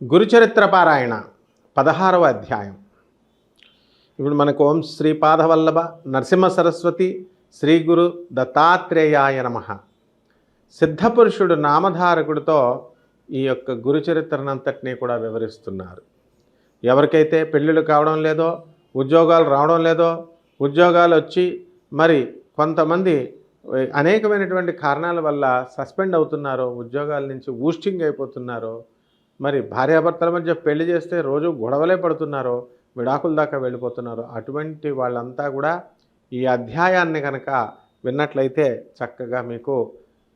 గురుచరిత్ర పారాయణ పదహారవ అధ్యాయం. ఇప్పుడు మనకు ఓం శ్రీపాదవల్లభ నరసింహ సరస్వతి శ్రీ గురు దత్తాత్రేయాయ నమ. సిద్ధపురుషుడు నామధారకుడితో ఈ యొక్క గురుచరిత్రనంతటినీ కూడా వివరిస్తున్నారు. ఎవరికైతే పెళ్ళిళ్ళు కావడం లేదో ఉద్యోగాలు రావడం లేదో ఉద్యోగాలు వచ్చి మరి కొంతమంది అనేకమైనటువంటి కారణాల వల్ల సస్పెండ్ అవుతున్నారో ఉద్యోగాల నుంచి ఊస్టింగ్ అయిపోతున్నారో మరి భార్యాభర్తల మధ్య పెళ్ళి చేస్తే రోజు గొడవలే పడుతున్నారో విడాకుల దాకా వెళ్ళిపోతున్నారు అటువంటి వాళ్ళంతా కూడా ఈ అధ్యాయాన్ని కనుక విన్నట్లయితే చక్కగా మీకు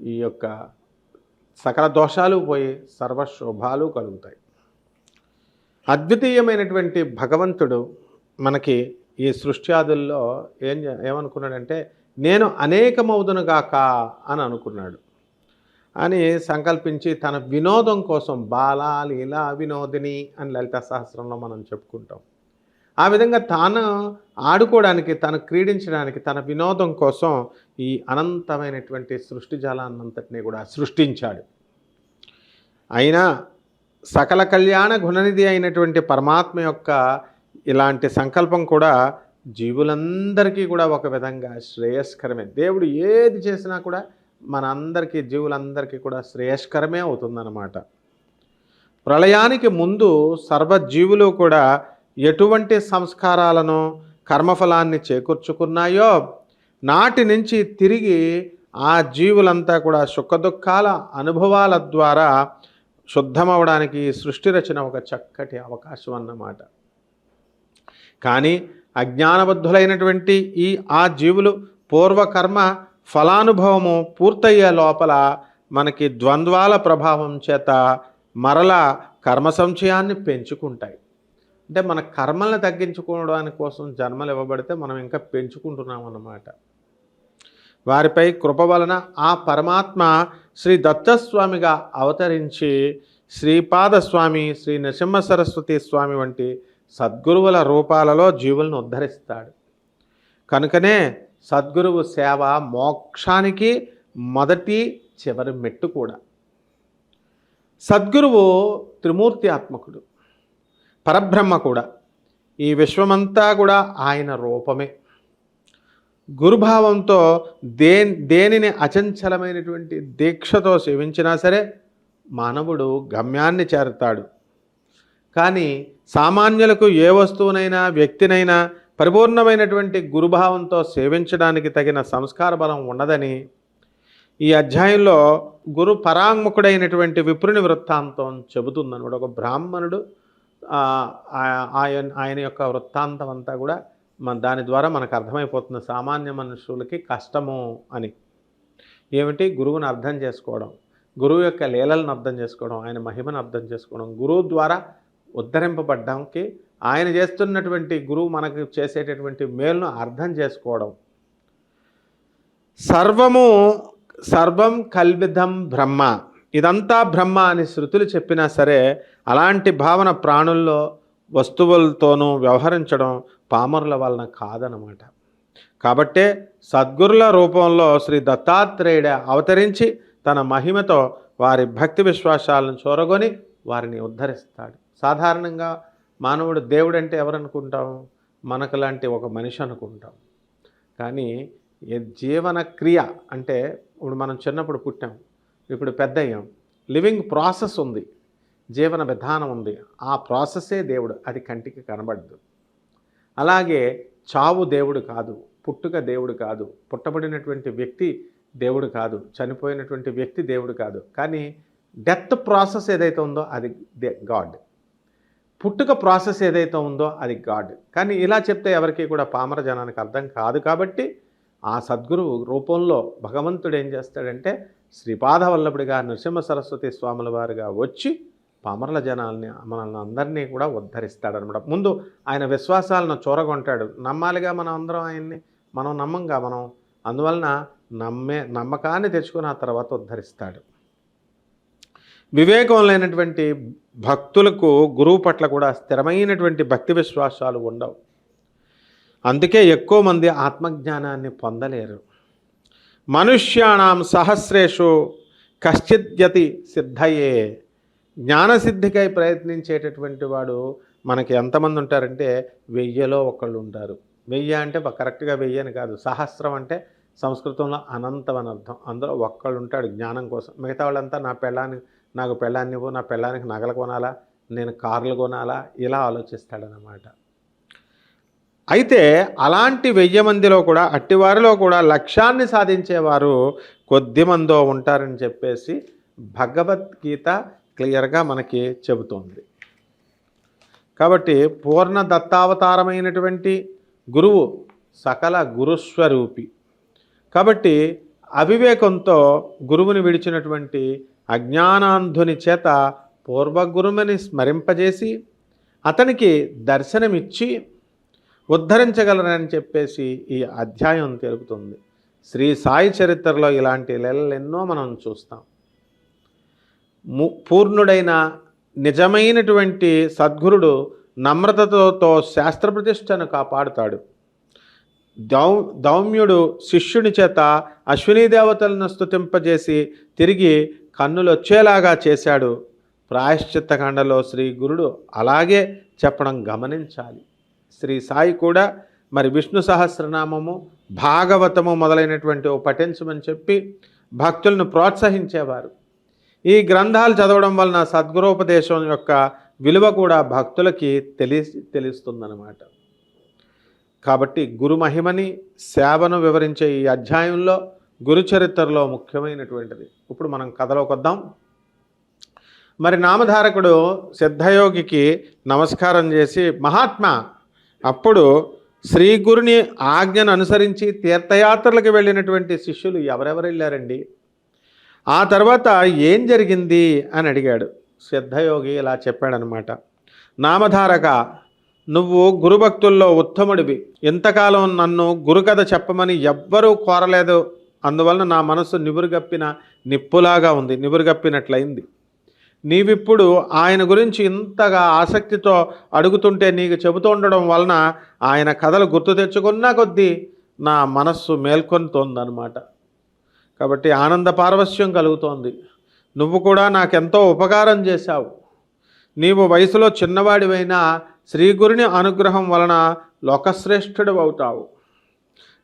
ఈ యొక్క సకల దోషాలు పోయి సర్వశోభాలు కలుగుతాయి. అద్వితీయమైనటువంటి భగవంతుడు మనకి ఈ సృష్ట్యాదుల్లో ఏం ఏమనుకున్నాడంటే నేను అనేకమవుదునుగాక అని అనుకున్నాడు. అని సంకల్పించి తన వినోదం కోసం బాల లీల వినోదిని అని లలిత సహస్రంలో మనం చెప్పుకుంటాం. ఆ విధంగా తాను ఆడుకోవడానికి తను క్రీడించడానికి తన వినోదం కోసం ఈ అనంతమైనటువంటి సృష్టి జాలాన్నంతటినీ కూడా సృష్టించాడు. అయినా సకల కళ్యాణ గుణనిధి అయినటువంటి పరమాత్మ యొక్క ఇలాంటి సంకల్పం కూడా జీవులందరికీ కూడా ఒక విధంగా శ్రేయస్కరమే. దేవుడు ఏది చేసినా కూడా మనందరికీ జీవులందరికీ కూడా శ్రేయస్కరమే అవుతుందన్నమాట. ప్రళయానికి ముందు సర్వజీవులు కూడా ఎటువంటి సంస్కారాలను కర్మఫలాన్ని చేకూర్చుకున్నాయో నాటి నుంచి తిరిగి ఆ జీవులంతా కూడా సుఖదుఖాల అనుభవాల ద్వారా శుద్ధమవడానికి సృష్టి రచన ఒక చక్కటి అవకాశం అన్నమాట. కానీ అజ్ఞానబద్ధులైనటువంటి ఈ ఆ జీవులు పూర్వకర్మ ఫలానుభవము పూర్తయ్యే లోపల మనకి ద్వంద్వాల ప్రభావం చేత మరల కర్మ సంశయాన్ని పెంచుకుంటాయి. అంటే మన కర్మలను తగ్గించుకోవడానికి కోసం జన్మలు ఇవ్వబడితే మనం ఇంకా పెంచుకుంటున్నాం అన్నమాట. వారిపై కృప వలన ఆ పరమాత్మ శ్రీ దత్తస్వామిగా అవతరించి శ్రీపాదస్వామి శ్రీ నరసింహ సరస్వతి స్వామి వంటి సద్గురువుల రూపాలలో జీవులను ఉద్ధరిస్తాడు. కనుకనే సద్గురువు సేవ మోక్షానికి మొదటి చివరి మెట్టు కూడా. సద్గురువు త్రిమూర్తి ఆత్మకుడు పరబ్రహ్మ కూడా. ఈ విశ్వమంతా కూడా ఆయన రూపమే. గురుభావంతో దే దేనిని అచంచలమైనటువంటి దీక్షతో సేవించినా సరే మానవుడు గమ్యాన్ని చేరుతాడు. కానీ సామాన్యులకు ఏ వస్తువునైనా వ్యక్తినైనా పరిపూర్ణమైనటువంటి గురుభావంతో సేవించడానికి తగిన సంస్కార బలం ఉండదని ఈ అధ్యాయంలో గురు పరాంగుఖుడైనటువంటి విప్రుని వృత్తాంతం చెబుతుందన్నమాట ఒక బ్రాహ్మణుడు ఆయన ఆయన యొక్క వృత్తాంతం అంతా కూడా మన దాని ద్వారా మనకు అర్థమైపోతుంది. సామాన్య మనుషులకి కష్టము అని. ఏమిటి? గురువుని అర్థం చేసుకోవడం. గురువు యొక్క లీలలను అర్థం చేసుకోవడం ఆయన మహిమను అర్థం చేసుకోవడం. గురువు ద్వారా ఉద్ధరింపబడ్డానికి ఆయన చేస్తున్నటువంటి గురువు మనకు చేసేటటువంటి మేలును అర్థం చేసుకోవడం. సర్వము సర్వం కల్విధం బ్రహ్మ. ఇదంతా బ్రహ్మ అని శృతులు చెప్పినా సరే అలాంటి భావన ప్రాణుల్లో వస్తువులతోనూ వ్యవహరించడం పామరుల వలన కాదనమాట కాబట్టే సద్గురుల రూపంలో శ్రీ దత్తాత్రేయుడే అవతరించి తన మహిమతో వారి భక్తి విశ్వాసాలను చూరగొని వారిని ఉద్ధరిస్తాడు. సాధారణంగా మానవుడు దేవుడు అంటే ఎవరనుకుంటాం? మనకు లాంటి ఒక మనిషి అనుకుంటాం. కానీ జీవన క్రియ అంటే ఇప్పుడు మనం చిన్నప్పుడు పుట్టాం. ఇప్పుడు పెద్ద అయ్యాం లివింగ్ ప్రాసెస్ ఉంది. జీవన విధానం ఉంది. ఆ ప్రాసెసే దేవుడు. అది కంటికి కనబడదు. అలాగే చావు దేవుడు కాదు. పుట్టుక దేవుడు కాదు. పుట్టబడినటువంటి వ్యక్తి దేవుడు కాదు. చనిపోయినటువంటి వ్యక్తి దేవుడు కాదు. కానీ డెత్ ప్రాసెస్ ఏదైతే ఉందో అది గాడ్. పుట్టుక ప్రాసెస్ ఏదైతే ఉందో అది గాడ్. కానీ ఇలా చెప్తే ఎవరికి కూడా పామర జనానికి అర్థం కాదు కాబట్టి ఆ సద్గురువు రూపంలో భగవంతుడు ఏం చేస్తాడంటే శ్రీపాదవల్లభుడిగా నృసింహ సరస్వతి స్వాముల వారుగా వచ్చి పామరల జనాల్ని మనల్ని అందరినీ కూడా ఉద్ధరిస్తాడనమాట. ముందు ఆయన విశ్వాసాలను చూరగొంటాడు. నమ్మాలిగా మనం అందరం ఆయన్ని? మనం నమ్మంగా మనం. అందువలన నమ్మే నమ్మకాన్ని తెచ్చుకుని ఆ తర్వాత ఉద్ధరిస్తాడు. వివేకం లేనటువంటి భక్తులకు గురువు పట్ల కూడా స్థిరమైనటువంటి భక్తి విశ్వాసాలు ఉండవు. అందుకే ఎక్కువ మంది ఆత్మజ్ఞానాన్ని పొందలేరు. మనుష్యాణం సహస్రేషు కశ్చిద్యతి సిద్ధయే. జ్ఞానసిద్ధికై ప్రయత్నించేటటువంటి వాడు మనకి ఎంతమంది ఉంటారంటే వెయ్యిలో ఒకళ్ళు ఉంటారు. వెయ్యి అంటే కరెక్ట్గా వెయ్యి అని కాదు. సహస్రం అంటే సంస్కృతంలో అనంతం అని అర్థం. అందులో ఒక్కళ్ళు ఉంటాడు జ్ఞానం కోసం. మిగతా వాళ్ళంతా నా పెళ్ళాన్ని నాకు పెళ్ళాన్ని ఇవ్వు నా పెళ్ళానికి నగలు కొనాలా నేను కార్లు కొనాలా ఇలా ఆలోచిస్తాడనమాట అయితే అలాంటి వెయ్యి మందిలో కూడా అట్టివారిలో కూడా లక్ష్యాన్ని సాధించేవారు కొద్ది మందో ఉంటారని చెప్పేసి భగవద్గీత క్లియర్గా మనకి చెబుతోంది. కాబట్టి పూర్ణ దత్తావతారమైనటువంటి గురువు సకల గురుస్వరూపి. కాబట్టి అవివేకంతో గురువుని విడిచినటువంటి అజ్ఞానాంధుని చేత పూర్వగురుమని స్మరింపజేసి అతనికి దర్శనమిచ్చి ఉద్ధరించగలరని చెప్పేసి ఈ అధ్యాయం తెలుపుతుంది. శ్రీ సాయి చరిత్రలో ఇలాంటి లెల్లెన్నో మనం చూస్తాం. పూర్ణుడైన నిజమైనటువంటి సద్గురుడు నమ్రతతో శాస్త్ర ప్రతిష్టను కాపాడుతాడు. దౌ దౌమ్యుడు శిష్యుని చేత అశ్వినీ దేవతలను స్తుతింపజేసి తిరిగి కన్నులు వచ్చేలాగా చేశాడు. ప్రాయశ్చిత్త ఖండలో శ్రీ గురుడు అలాగే చెప్పడం గమనించాలి. శ్రీ సాయి కూడా మరి విష్ణు సహస్రనామము భాగవతము మొదలైనటువంటి ఓ పఠించమని చెప్పి భక్తులను ప్రోత్సహించేవారు. ఈ గ్రంథాలు చదవడం వలన సద్గురోపదేశం యొక్క విలువ కూడా భక్తులకి తెలిసి తెలుస్తుందన్నమాట. కాబట్టి గురు మహిమని సేవను వివరించే ఈ అధ్యాయంలో గురు చరిత్రలో ముఖ్యమైనటువంటిది. ఇప్పుడు మనం కథలోకి వద్దాం. మరి నామధారకుడు సిద్ధయోగికి నమస్కారం చేసి మహాత్మా అప్పుడు శ్రీ గురుని ఆజ్ఞను అనుసరించి తీర్థయాత్రలకు వెళ్ళినటువంటి శిష్యులు ఎవరెవరు వెళ్ళారండి ఆ తర్వాత ఏం జరిగింది? అని అడిగాడు. సిద్ధయోగి ఇలా చెప్పాడనమాట. నామధారక నువ్వు గురుభక్తుల్లో ఉత్తముడివి. ఇంతకాలం నన్ను గురుకథ చెప్పమని ఎవ్వరూ కోరలేదు. అందువలన నా మనసు నివురుగప్పిన నిప్పులాగా ఉంది నివురుగప్పినట్లయింది. నీవిప్పుడు ఆయన గురించి ఇంతగా ఆసక్తితో అడుగుతుంటే నీకు చెబుతూ ఉండడం వలన ఆయన కథలు గుర్తు తెచ్చుకున్న కొద్దీ నా మనస్సు మేల్కొంతోందనమాట కాబట్టి ఆనంద పారవస్యం కలుగుతోంది. నువ్వు కూడా నాకెంతో ఉపకారం చేశావు. నీవు వయసులో చిన్నవాడివైనా శ్రీగురుని అనుగ్రహం వలన లోకశ్రేష్ఠుడు అవుతావు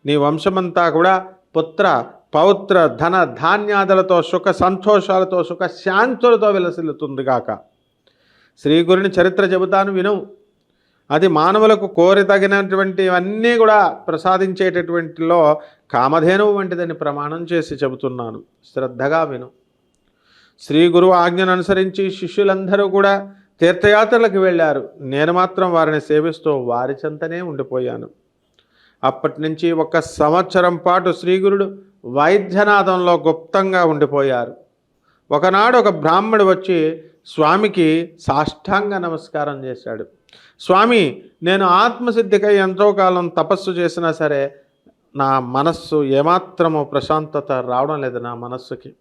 నీ వంశమంతా కూడా పుత్ర పౌత్ర ధన ధాన్యాదులతో సుఖ సంతోషాలతో సుఖ శాంతులతో విలసిల్లుతుందిగాక. శ్రీగురుని చరిత్ర చెబుతాను విను. అది మానవులకు కోరి తగినటువంటివన్నీ కూడా ప్రసాదించేటటువంటిలో కామధేనువు వంటిదని ప్రమాణం చేసి చెబుతున్నాను. శ్రద్ధగా విను. శ్రీ గురువు ఆజ్ఞను అనుసరించి శిష్యులందరూ కూడా తీర్థయాత్రలకు వెళ్ళారు. నేను మాత్రం వారిని సేవిస్తూ వారి చెంతనే ఉండిపోయాను. అప్పటి నుంచి ఒక సంవత్సరం పాటు శ్రీగురుడు వైద్యనాథంలో గుప్తంగా ఉండిపోయారు. ఒకనాడు ఒక బ్రాహ్మడు వచ్చి స్వామికి సాష్టాంగ నమస్కారం చేశాడు. స్వామి నేను ఆత్మసిద్ధికై ఎంతో కాలం తపస్సు చేసినా సరే నా మనస్సు ఏమాత్రము ప్రశాంతత రావడం లేదు నా మనస్సుకి.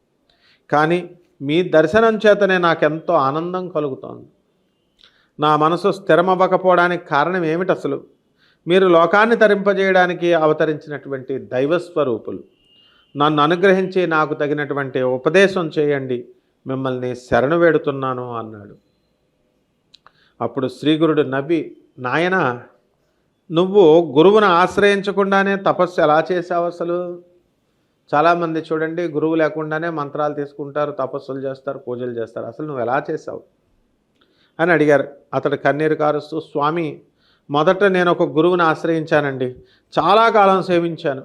కానీ మీ దర్శనం చేతనే నాకెంతో ఆనందం కలుగుతోంది. నా మనసు స్థిరమవ్వకపోవడానికి కారణం ఏమిటి అసలు? మీరు లోకాన్ని తరింపజేయడానికి అవతరించినటువంటి దైవస్వరూపులు. నన్ను అనుగ్రహించి నాకు తగినటువంటి ఉపదేశం చేయండి. మిమ్మల్ని శరణు వేడుతున్నాను అన్నాడు. అప్పుడు శ్రీగురుడు నవ్వి నాయన నువ్వు గురువును ఆశ్రయించకుండానే తపస్సు ఎలా చేసావు అసలు? చాలామంది చూడండి గురువు లేకుండానే మంత్రాలు తీసుకుంటారు తపస్సులు చేస్తారు పూజలు చేస్తారు. అసలు నువ్వు ఎలా చేసావు అని అడిగారు. అతడు కన్నీరు కారుస్తూ స్వామి మొదట నేను ఒక గురువుని ఆశ్రయించానండి. చాలా కాలం సేవించాను.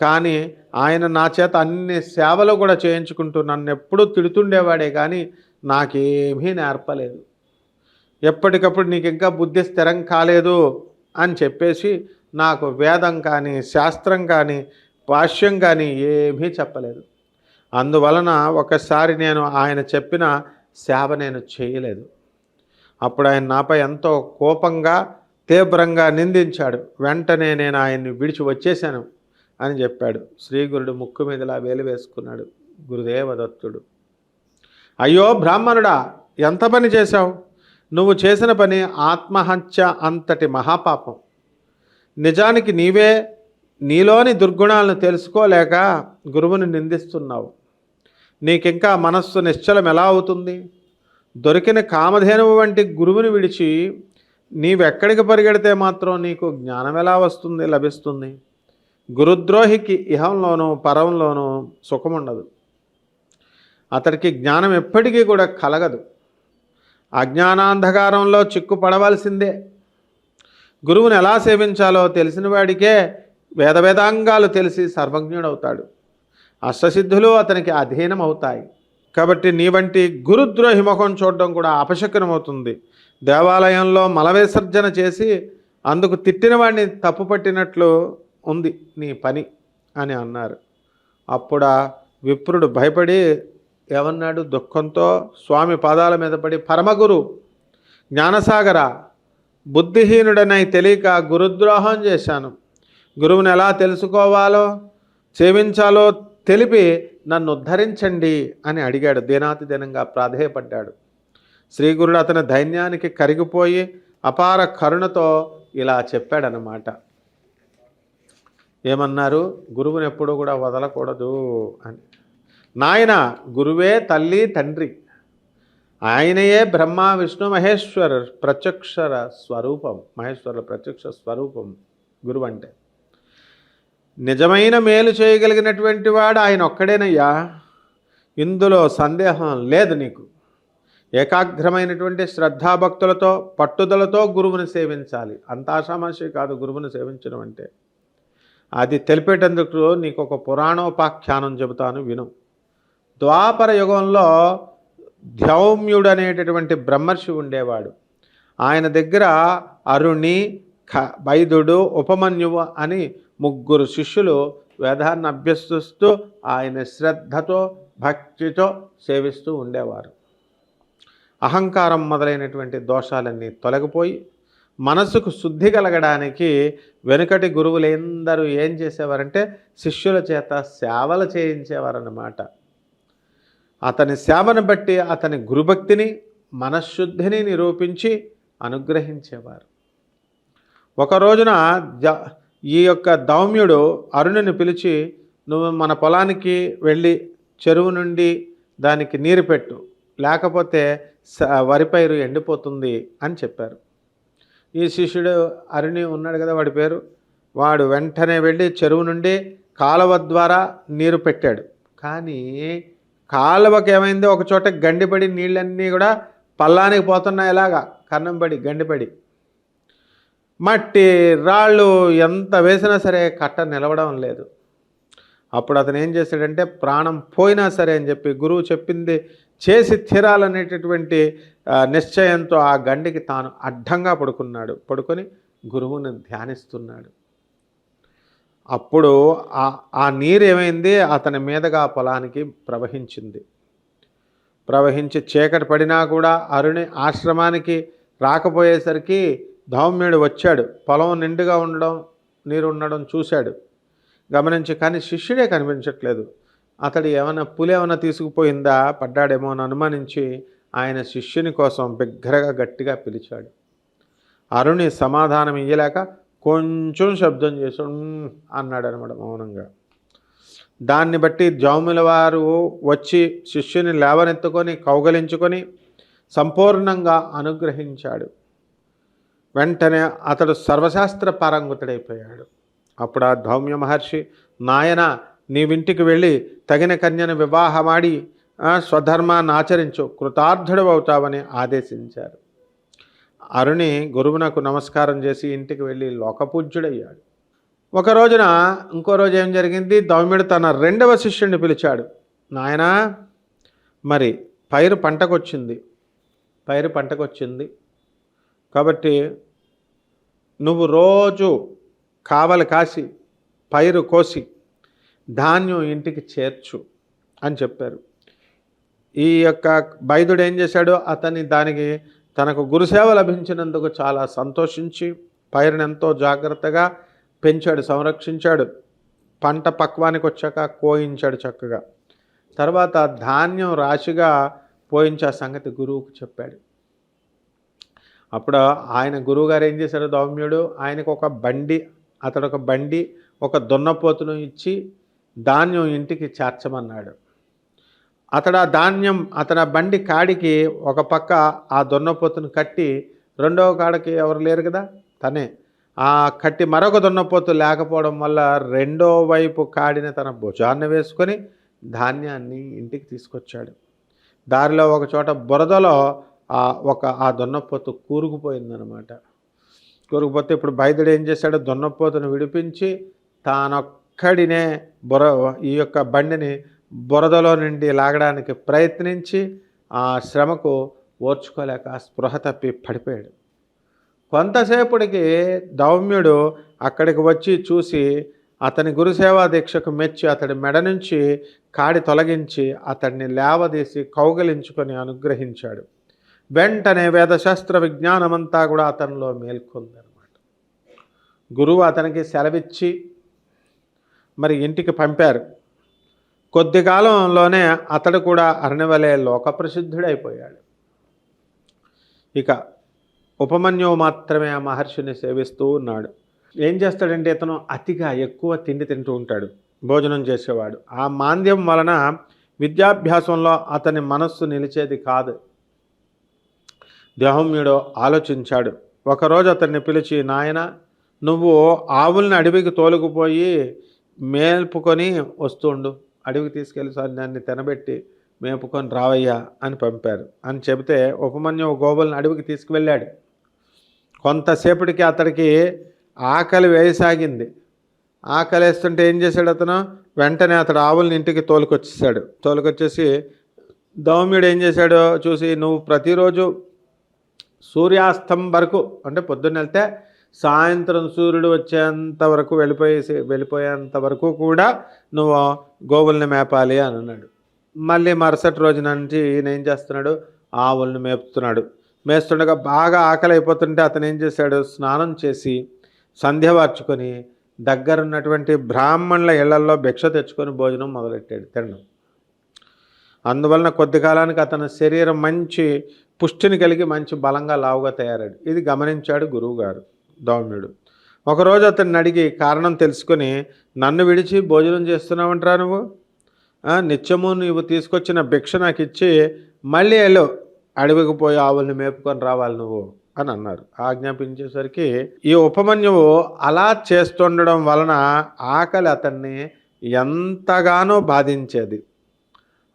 కానీ ఆయన నా చేత అన్ని సేవలు కూడా చేయించుకుంటూ నన్ను ఎప్పుడూ తిడుతుండేవాడే కానీ నాకేమీ నేర్పలేదు. ఎప్పటికప్పుడు నీకు ఇంకా బుద్ధి స్థిరం కాలేదు అని చెప్పేసి నాకు వేదం కానీ శాస్త్రం కానీ భాష్యం కానీ ఏమీ చెప్పలేదు. అందువలన ఒకసారి నేను ఆయన చెప్పిన సేవ నేను చేయలేదు. అప్పుడు ఆయన నాపై ఎంతో కోపంగా తీవ్రంగా నిందించాడు. వెంటనే నేను ఆయన్ని విడిచి వచ్చేశాను అని చెప్పాడు. శ్రీగురుడు ముక్కు మీదలా వేలు వేసుకున్నాడు. గురుదేవదత్తుడు అయ్యో బ్రాహ్మణుడా ఎంత పని చేశావు? నువ్వు చేసిన పని ఆత్మహత్య అంతటి మహాపాపం. నిజానికి నీవే నీలోని దుర్గుణాలను తెలుసుకోలేక గురువుని నిందిస్తున్నావు. నీకింకా మనస్సు నిశ్చలం ఎలా అవుతుంది? దొరికిన కామధేనువు వంటి గురువుని విడిచి నీవెక్కడికి పరిగెడితే మాత్రం నీకు జ్ఞానం ఎలా వస్తుంది లభిస్తుంది? గురుద్రోహికి ఇహంలోనూ పరంలోనూ సుఖం ఉండదు అతడికి జ్ఞానం ఎప్పటికీ కూడా కలగదు. అజ్ఞానాంధకారంలో చిక్కు పడవలసిందే గురువుని ఎలా సేవించాలో తెలిసిన వాడికే వేద వేదాంగాలు తెలిసి సర్వజ్ఞుడవుతాడు. అష్టసిద్ధులు అతనికి అధీనం అవుతాయి కాబట్టి నీ వంటి గురుద్రోహి ముఖం చూడడం కూడా అపశకనమవుతుంది. దేవాలయంలో మల విసర్జన చేసి అందుకు తిట్టిన వాడిని తప్పు పట్టినట్లు ఉంది నీ పని అని అన్నారు. అప్పుడా విప్రుడు భయపడి ఏమన్నాడు? దుఃఖంతో స్వామి పాదాల మీద పడి పరమగురు జ్ఞానసాగర బుద్ధిహీనుడనై తెలియక గురుద్రోహం చేశాను. గురువుని ఎలా తెలుసుకోవాలో సేవించాలో తెలిపి నన్ను ఉద్ధరించండి అని అడిగాడు. దినాతి దినంగా ప్రాధేయపడ్డాడు. శ్రీగురుడు అతని ధైన్యానికి కరిగిపోయి అపార కరుణతో ఇలా చెప్పాడనమాట ఏమన్నారు? గురువుని ఎప్పుడూ కూడా వదలకూడదు అని. నాయన గురువే తల్లి తండ్రి. ఆయనయే బ్రహ్మ విష్ణు మహేశ్వర ప్రత్యక్షర స్వరూపం. మహేశ్వరుల ప్రత్యక్ష స్వరూపం గురువు అంటే నిజమైన మేలు చేయగలిగినటువంటి వాడు ఆయన ఒక్కడేనయ్యా. ఇందులో సందేహం లేదు నీకు. ఏకాగ్రమైనటువంటి శ్రద్ధాభక్తులతో పట్టుదలతో గురువుని సేవించాలి. అంత ఆషామాషి కాదు గురువుని సేవించడం అంటే. అది తెలిపేటందుకు నీకు ఒక పురాణోపాఖ్యానం చెబుతాను విను. ద్వాపర యుగంలో ధ్యౌమ్యుడు అనేటటువంటి బ్రహ్మర్షి ఉండేవాడు. ఆయన దగ్గర అరుణి ఖ బైదుడు ఉపమన్యువు అని ముగ్గురు శిష్యులు వేదాన్ని అభ్యసిస్తూ ఆయన శ్రద్ధతో భక్తితో సేవిస్తూ ఉండేవారు. అహంకారం మొదలైనటువంటి దోషాలన్నీ తొలగిపోయి మనసుకు శుద్ధి కలగడానికి వెనుకటి గురువులందరూ ఏం చేసేవారంటే శిష్యుల చేత సేవలు చేయించేవారన్నమాట. అతని సేవను బట్టి అతని గురుభక్తిని మనశ్శుద్ధిని నిరూపించి అనుగ్రహించేవారు. ఒక రోజున జ ఈ యొక్క దౌమ్యుడు అరుణుని పిలిచి నువ్వు మన పొలానికి వెళ్ళి చెరువు నుండి దానికి నీరు పెట్టు. లేకపోతే స- వరి పైరు ఎండిపోతుంది అని చెప్పారు. ఈ శిష్యుడు అరుణి ఉన్నాడు కదా వాడి పేరు. వాడు వెంటనే వెళ్ళి చెరువు నుండి కాలువ ద్వారా నీరు పెట్టాడు. కానీ కాలువకి ఏమైందో ఒక చోట గండిపడి నీళ్ళన్నీ కూడా పల్లానికి పోతున్నాయి ఎలాగా? కన్నంపడి గండిపడి మట్టి రాళ్ళు ఎంత వేసినా సరే కట్ట నిలవడం లేదు. అప్పుడు అతను ఏం చేశాడంటే ప్రాణం పోయినా సరే అని చెప్పి గురువు చెప్పింది చేసి తీరాలనేటటువంటి నిశ్చయంతో ఆ గండికి తాను అడ్డంగా పడుకున్నాడు. పడుకొని గురువుని ధ్యానిస్తున్నాడు. అప్పుడు ఆ ఆ నీరు ఏమైంది? అతని మీదగా పొలానికి ప్రవహించింది. ప్రవహించి చీకటి పడినా కూడా అరుణి ఆశ్రమానికి రాకపోయేసరికి ధౌమ్యుడు వచ్చాడు. పొలం నిండుగా ఉండడం నీరు ఉండడం చూశాడు. గమనించి కానీ శిష్యుడే కనిపించట్లేదు. అతడు ఏమైనా పులి ఏమైనా తీసుకుపోయిందా? పడ్డాడేమో అని అనుమానించి ఆయన శిష్యుని కోసం బిగ్గరగా గట్టిగా పిలిచాడు. అరుణి సమాధానం ఇయ్యలేక కొంచెం శబ్దం చేశాడు అన్నాడు అనమాట మౌనంగా. దాన్ని బట్టి జాముల వారు వచ్చి శిష్యుని లేవనెత్తుకొని కౌగలించుకొని సంపూర్ణంగా అనుగ్రహించాడు. వెంటనే అతడు సర్వశాస్త్ర పారంగుతుడైపోయాడు. అప్పుడు ఆ ధౌమ్య మహర్షి నాయన నీవింటికి వెళ్ళి తగిన కన్యను వివాహమాడి స్వధర్మాన్ని ఆచరించు కృతార్థుడు అవుతావని ఆదేశించారు. అరుణి గురువునకు నమస్కారం చేసి ఇంటికి వెళ్ళి లోకపూజ్యుడయ్యాడు. ఒక రోజున ఇంకో రోజు ఏం జరిగింది? దౌమ్యుడు తన రెండవ శిష్యుడిని పిలిచాడు. నాయనా మరి పైరు పంటకొచ్చింది. పైరు పంటకొచ్చింది. కాబట్టి నువ్వు రోజు కావలి కాసి పైరు కోసి ధాన్యం ఇంటికి చేర్చు అని చెప్పారు. ఈ యొక్క బైదుడు ఏం చేశాడు? అతని దానికి తనకు గురుసేవ లభించినందుకు చాలా సంతోషించి పైరుని ఎంతో జాగ్రత్తగా పెంచాడు సంరక్షించాడు. పంట పక్వానికి వచ్చాక కోయించాడు చక్కగా. తర్వాత ధాన్యం రాశిగా పోయించే సంగతి గురువుకు చెప్పాడు. అప్పుడు ఆయన గురువుగారు ఏం చేశారు దౌమ్యుడు? ఆయనకు ఒక బండి అతడు ఒక బండి ఒక దున్నపోతును ఇచ్చి ధాన్యం ఇంటికి చేర్చమన్నాడు. అతడు ఆ ధాన్యం అతని ఆ బండి కాడికి ఒక పక్క ఆ దున్నపోతును కట్టి రెండవ కాడకి ఎవరు లేరు కదా? తనే. ఆ కట్టి మరొక దున్నపోతు లేకపోవడం వల్ల రెండో వైపు కాడిని తన భుజాన్ని వేసుకొని ధాన్యాన్ని ఇంటికి తీసుకొచ్చాడు. దారిలో ఒక చోట బురదలో ఆ ఒక ఆ దొన్నపోతు కూరుకుపోయిందనమాట కూరుకుపోతే ఇప్పుడు బయదుడు ఏం చేశాడు? దొన్నపోతును విడిపించి తానొక్కడినే బుర ఈ యొక్క బండిని బురదలో నుండి లాగడానికి ప్రయత్నించి ఆ శ్రమకు ఓర్చుకోలేక స్పృహ తప్పి పడిపోయాడు. కొంతసేపటికి దౌమ్యుడు అక్కడికి వచ్చి చూసి అతని గురుసేవా దీక్షకు మెచ్చి అతడి మెడ నుంచి కాడి తొలగించి అతడిని లేవదీసి కౌగలించుకొని అనుగ్రహించాడు. వెంటనే వేదశాస్త్ర విజ్ఞానమంతా కూడా అతనిలో మేల్కొందనమాట గురువు అతనికి సెలవిచ్చి మరి ఇంటికి పంపారు. కొద్ది కాలంలోనే అతడు కూడా అరణివలే లోక ప్రసిద్ధుడైపోయాడు ఇక ఉపమన్యువు మాత్రమే ఆ మహర్షిని సేవిస్తూ ఉన్నాడు. ఏం చేస్తాడంటే ఇతను అతిగా ఎక్కువ తిండి తింటూ ఉంటాడు. భోజనం చేసేవాడు. ఆ మాంద్యం వలన విద్యాభ్యాసంలో అతని మనస్సు నిలిచేది కాదు. దేహమ్యుడు ఆలోచించాడు. ఒకరోజు అతన్ని పిలిచి నాయన నువ్వు ఆవుల్ని అడవికి తోలుకుపోయి మేల్పుకొని వస్తుండు. అడవికి తీసుకెళ్ళి సార్ దాన్ని తినబెట్టి మేపుకొని రావయ్యా అని పంపారు. అని చెబితే ఉపమన్యు గోవులను అడవికి తీసుకువెళ్ళాడు. కొంతసేపటికి అతడికి ఆకలి వేయసాగింది. ఆకలి వేస్తుంటే ఏం చేశాడు అతను? వెంటనే అతడు ఆవుల్ని ఇంటికి తోలుకొచ్చేసాడు. తోలుకొచ్చేసి దౌమ్యుడు ఏం చేశాడో చూసి నువ్వు ప్రతిరోజు సూర్యాస్తం వరకు అంటే పొద్దున్న వెళ్తే సాయంత్రం సూర్యుడు వచ్చేంత వరకు వెళ్ళిపోయేసి వెళ్ళిపోయేంత వరకు కూడా నువ్వు గోవుల్ని మేపాలి అని అన్నాడు. మళ్ళీ మరుసటి రోజు నుంచి ఈయన ఏం చేస్తున్నాడు? ఆవులను మేపుతున్నాడు. మేస్తుండగా బాగా ఆకలి అయిపోతుంటే అతను ఏం చేశాడు? స్నానం చేసి సంధ్య వార్చుకొని దగ్గరున్నటువంటి బ్రాహ్మణుల ఇళ్ళల్లో భిక్ష తెచ్చుకొని భోజనం మొదలెట్టాడు తినడం. అందువలన కొద్ది కాలానికి అతని శరీరం మంచి పుష్టిని కలిగి మంచి బలంగా లావుగా తయారాడు. ఇది గమనించాడు గురువుగారు దౌమ్యుడు ఒకరోజు అతన్ని అడిగి కారణం తెలుసుకొని నన్ను విడిచి భోజనం చేస్తున్నావంటరా నువ్వు? నిత్యము నువ్వు తీసుకొచ్చిన భిక్ష నాకు ఇచ్చి మళ్ళీ వెళ్ళు అడవికి పోయి ఆవుల్ని మేపుకొని రావాలి నువ్వు అని అన్నారు. ఆజ్ఞాపించేసరికి ఈ ఉపమన్యువు అలా చేస్తుండడం వలన ఆకలి అతన్ని ఎంతగానో బాధించేది.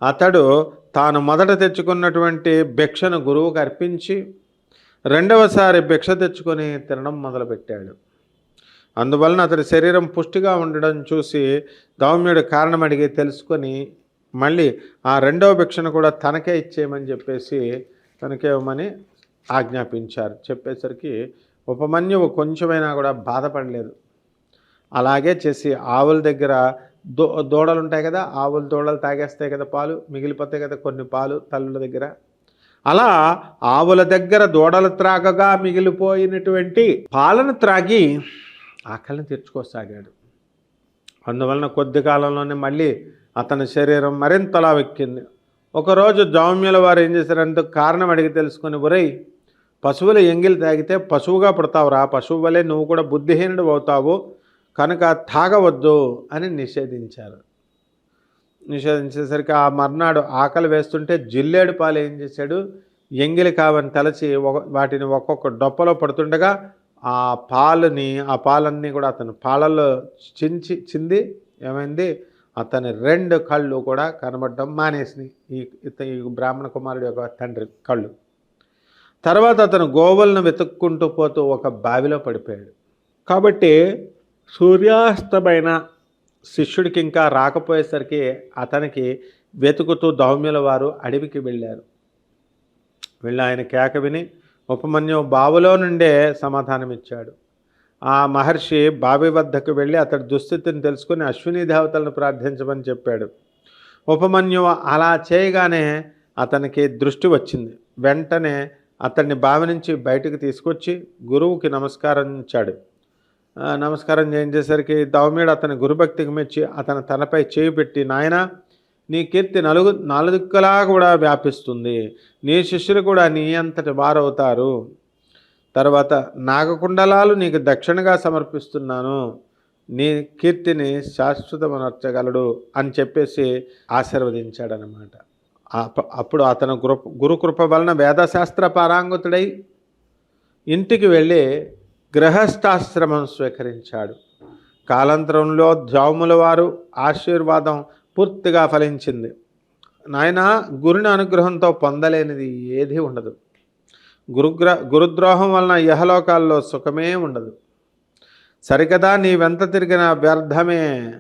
అతడు తాను మొదట తెచ్చుకున్నటువంటి భిక్షను గురువుకు అర్పించి రెండవసారి భిక్ష తెచ్చుకొని తినడం మొదలుపెట్టాడు. అందువలన అతడి శరీరం పుష్టిగా ఉండడం చూసి దౌమ్యుడు కారణం అడిగి తెలుసుకొని మళ్ళీ ఆ రెండవ భిక్షను కూడా తనకే ఇచ్చేయమని చెప్పేసి తనకే ఇవ్వమని ఆజ్ఞాపించారు. చెప్పేసరికి ఉపమన్యువు కొంచెమైనా కూడా బాధపడలేదు. అలాగే చేసి ఆవుల దగ్గర దో దూడలు ఉంటాయి కదా ఆవుల దూడలు తాగేస్తాయి కదా పాలు మిగిలిపోతాయి కదా కొన్ని పాలు తల్లుల దగ్గర. అలా ఆవుల దగ్గర దూడలు త్రాగగా మిగిలిపోయినటువంటి పాలను త్రాగి ఆకలిని తీర్చుకోసాగాడు. అందువలన కొద్ది కాలంలోనే మళ్ళీ అతని శరీరం మరింతలా వెక్కింది. ఒకరోజు జౌమ్యుల వారు ఏం చేశారంటే కారణం అడిగి తెలుసుకొని ఒరై పశువుల ఎంగిలి తాగితే పశువుగా పుడతావురా పశువు వలె నువ్వు కూడా బుద్ధిహీనుడు అవుతావు. కనుక తాగవద్దు అని నిషేధించారు. నిషేధించేసరికి ఆ మర్నాడు ఆకలి వేస్తుంటే జిల్లేడు పాలు ఏం చేశాడు? ఎంగిలి కావని తలచి ఒక- వాటిని ఒక్కొక్క డొప్పలో పడుతుండగా ఆ పాలని ఆ పాలన్నీ కూడా అతను పాలల్లో చించి చింది ఏమైంది? అతని రెండు కళ్ళు కూడా కనబడడం మానేసినాయి. ఈ ఈ బ్రాహ్మణ కుమారుడు యొక్క తండ్రి కళ్ళు. తర్వాత అతను గోవులను వెతుక్కుంటూ పోతూ ఒక బావిలో పడిపోయాడు. కాబట్టి సూర్యాస్తమైన శిష్యుడికి ఇంకా రాకపోయేసరికి అతనికి వెతుకుతూ దౌమ్యుల వారు అడవికి వెళ్ళారు. వెళ్ళి ఆయన కేక విని ఉపమన్యు బావిలో నుండే సమాధానం ఇచ్చాడు ఆ మహర్షి బావి వద్దకు వెళ్ళి అతడి దుస్థితిని తెలుసుకుని అశ్విని దేవతలను ప్రార్థించమని చెప్పాడు. ఉపమన్యు అలా చేయగానే అతనికి దృష్టి వచ్చింది. వెంటనే అతన్ని బావి నుంచి బయటకు తీసుకొచ్చి గురువుకి నమస్కారం ఇచ్చాడు నమస్కారం చేయించేసరికి దౌమ్యుడు అతని గురుభక్తికి మెచ్చి అతని తలపై చేయి పెట్టి నాయన నీ కీర్తి నలుగు నలుదిక్కులా కూడా వ్యాపిస్తుంది. నీ శిష్యులు కూడా నీ అంతటి వారవుతారు. తర్వాత నాగకుండలాలు నీకు దక్షిణగా సమర్పిస్తున్నాను. నీ కీర్తిని శాశ్వతమనర్చగలడు అని చెప్పేసి ఆశీర్వదించాడనమాట అప్పుడు అతను గురు గురుకృప వలన వేదశాస్త్ర పారాంగతుడై ఇంటికి వెళ్ళి గృహస్థాశ్రమం స్వీకరించాడు. కాలాంతరంలో ద్రౌముల వారు ఆశీర్వాదం పూర్తిగా ఫలించింది. నాయన గురుని అనుగ్రహంతో పొందలేనిది ఏదీ ఉండదు. గురుగ్ర గురుద్రోహం వలన యహలోకాల్లో సుఖమే ఉండదు. సరికదా నీ వెంత తిరిగిన వ్యర్థమే.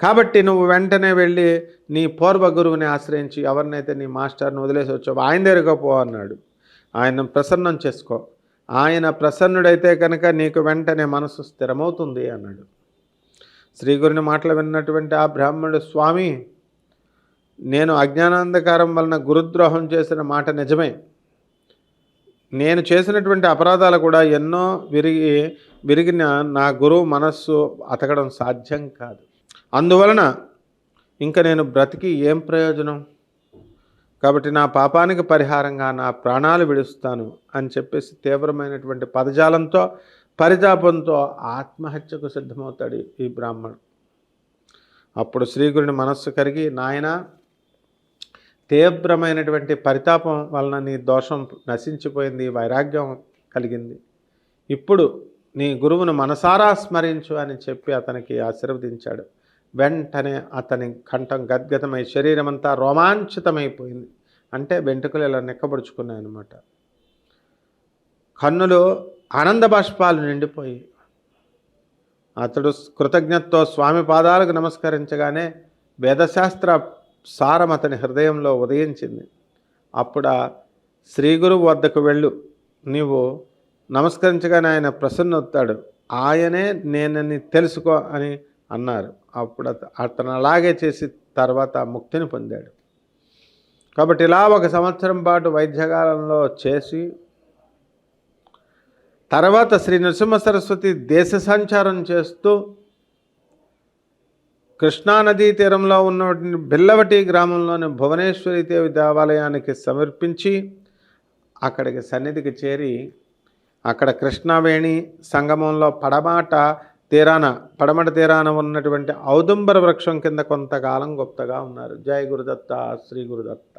కాబట్టి నువ్వు వెంటనే వెళ్ళి నీ పూర్వ గురువుని ఆశ్రయించి ఎవరినైతే నీ మాస్టర్ని వదిలేసి వచ్చావో ఆయన దగ్గరకు పో అన్నాడు. ఆయన ప్రసన్నం చేసుకో. ఆయన ప్రసన్నుడైతే కనుక నీకు వెంటనే మనసు స్థిరమవుతుంది అన్నాడు. శ్రీగురుని మాటలు విన్నటువంటి ఆ బ్రాహ్మణుడు స్వామి నేను అజ్ఞానాంధకారం వలన గురుద్రోహం చేసిన మాట నిజమే. నేను చేసినటువంటి అపరాధాలు కూడా ఎన్నో విరిగి విరిగిన నా గురువు మనస్సు అతకడం సాధ్యం కాదు. అందువలన ఇంకా నేను బ్రతికి ఏం ప్రయోజనం? కాబట్టి నా పాపానికి పరిహారంగా నా ప్రాణాలు విడుస్తాను అని చెప్పేసి తీవ్రమైనటువంటి పదజాలంతో పరితాపంతో ఆత్మహత్యకు సిద్ధమవుతాడు ఈ బ్రాహ్మణుడు. అప్పుడు శ్రీగురుని మనస్సు కరిగి నాయన తీవ్రమైనటువంటి పరితాపం వలన నీ దోషం నశించిపోయింది వైరాగ్యం కలిగింది. ఇప్పుడు నీ గురువును మనసారా స్మరించు అని చెప్పి అతనికి ఆశీర్వదించాడు. వెంటనే అతని కంఠం గద్గతమై శరీరమంతా రోమాంచితమైపోయింది. అంటే వెంట్రుకలు ఇలా నెక్కబడుచుకున్నాయి అనమాట కన్నులు ఆనంద బాష్పాలు నిండిపోయి అతడు కృతజ్ఞతతో స్వామి పాదాలకు నమస్కరించగానే వేదశాస్త్ర సారం అతని హృదయంలో ఉదయించింది. అప్పుడు ఆ శ్రీ గురువు వద్దకు వెళ్ళు. నీవు నమస్కరించగానే ఆయన ప్రసన్నొత్తాడు. ఆయనే నేనని తెలుసుకో అని అన్నారు. అప్పుడు అతను అలాగే చేసి తర్వాత ముక్తిని పొందాడు. కాబట్టి ఇలా ఒక సంవత్సరం పాటు వైద్యకాలంలో చేసి తర్వాత శ్రీ నరసింహ సరస్వతి దేశ సంచారం చేస్తూ కృష్ణానదీ తీరంలో ఉన్నటువంటి బిల్లవటి గ్రామంలోని భువనేశ్వరి దేవి దేవాలయానికి సమర్పించి అక్కడికి సన్నిధికి చేరి అక్కడ కృష్ణవేణి సంగమంలో పడమాట తీరాన పడమట తీరాన ఉన్నటువంటి ఔదుంబర వృక్షం కింద కొంతకాలం గొప్పగా ఉన్నారు. జయ గురుదత్త శ్రీ గురుదత్త.